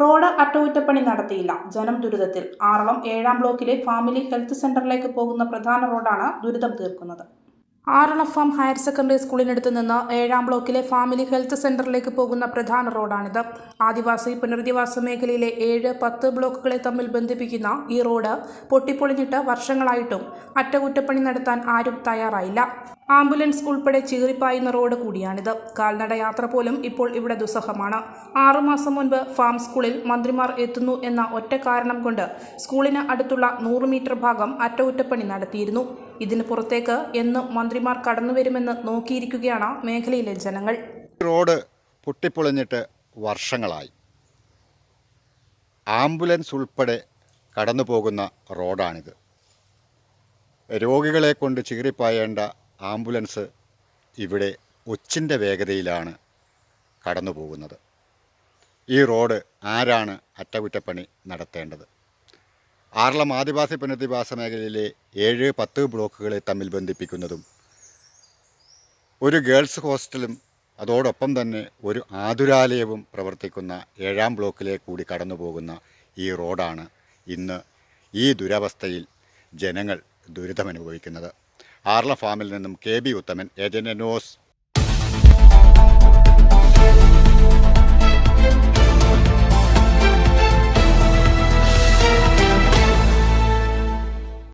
Road അറ്റകുറ്റപ്പണി നടത്തിയില്ല. ജനം ദുരിതത്തിൽ. ആറളം ഏഴാം ബ്ലോക്കിലെ ഫാമിലി ഹെൽത്ത് സെന്ററിലേക്ക് പോകുന്ന പ്രധാന റോഡാണ് ദുരിതം തീർക്കുന്നത്. ആറളം ഫാം ഹയർ സെക്കൻഡറി സ്കൂളിനടുത്ത് നിന്ന് ഏഴാം ബ്ലോക്കിലെ ഫാമിലി ഹെൽത്ത് സെന്ററിലേക്ക് പോകുന്ന പ്രധാന റോഡാണിത്. ആദിവാസി പുനരധിവാസ മേഖലയിലെ ഏഴ് പത്ത് ബ്ലോക്കുകളെ തമ്മിൽ ബന്ധിപ്പിക്കുന്ന ഈ റോഡ് പൊട്ടിപ്പൊളിഞ്ഞിട്ട് വർഷങ്ങളായിട്ടും അറ്റകുറ്റപ്പണി നടത്താൻ ആരും തയ്യാറായില്ല. ആംബുലൻസ് ഉൾപ്പെടെ ചീറിപ്പായുന്ന റോഡ് കൂടിയാണിത്. കാൽനട യാത്ര പോലും ഇപ്പോൾ ഇവിടെ ദുസ്സഹമാണ്. ആറുമാസം മുൻപ് ഫാം സ്കൂളിൽ മന്ത്രിമാർ എത്തുന്നു എന്ന ഒറ്റ കാരണം കൊണ്ട് സ്കൂളിന് അടുത്തുള്ള നൂറ് മീറ്റർ ഭാഗം അറ്റകുറ്റപ്പണി നടത്തിയിരുന്നു. ഇതിന് പുറത്തേക്ക് എന്ന് മന്ത്രിമാർ കടന്നുവരുമെന്ന് നോക്കിയിരിക്കുകയാണ് മേഖലയിലെ ജനങ്ങൾ. റോഡ് പൊട്ടിപ്പൊളിഞ്ഞിട്ട് വർഷങ്ങളായി. ആംബുലൻസ് ഉൾപ്പെടെ കടന്നു പോകുന്ന റോഡാണിത്. രോഗികളെ കൊണ്ട് ചീറിപ്പായേണ്ട ആംബുലൻസ് ഇവിടെ ഒച്ചിന്റെ വേഗതയിലാണ് കടന്നു പോകുന്നത് ഈ റോഡ് ആരാണ് അറ്റകുറ്റപ്പണി നടത്തേണ്ടത്? ആറളം ആദിവാസി പുനരധിവാസ മേഖലയിലെ ഏഴ് പത്ത് ബ്ലോക്കുകളെ തമ്മിൽ ബന്ധിപ്പിക്കുന്നതും ഒരു ഗേൾസ് ഹോസ്റ്റലും അതോടൊപ്പം തന്നെ ഒരു ആതുരാലയവും പ്രവർത്തിക്കുന്ന ഏഴാം ബ്ലോക്കിലെ കൂടി കടന്നു പോകുന്ന ഈ റോഡാണ് ഇന്ന് ഈ ദുരവസ്ഥയിൽ ജനങ്ങൾ ദുരിതമനുഭവിക്കുന്നത്. ആർല ഫാമിൽ നിന്നും K B Uthaman agent news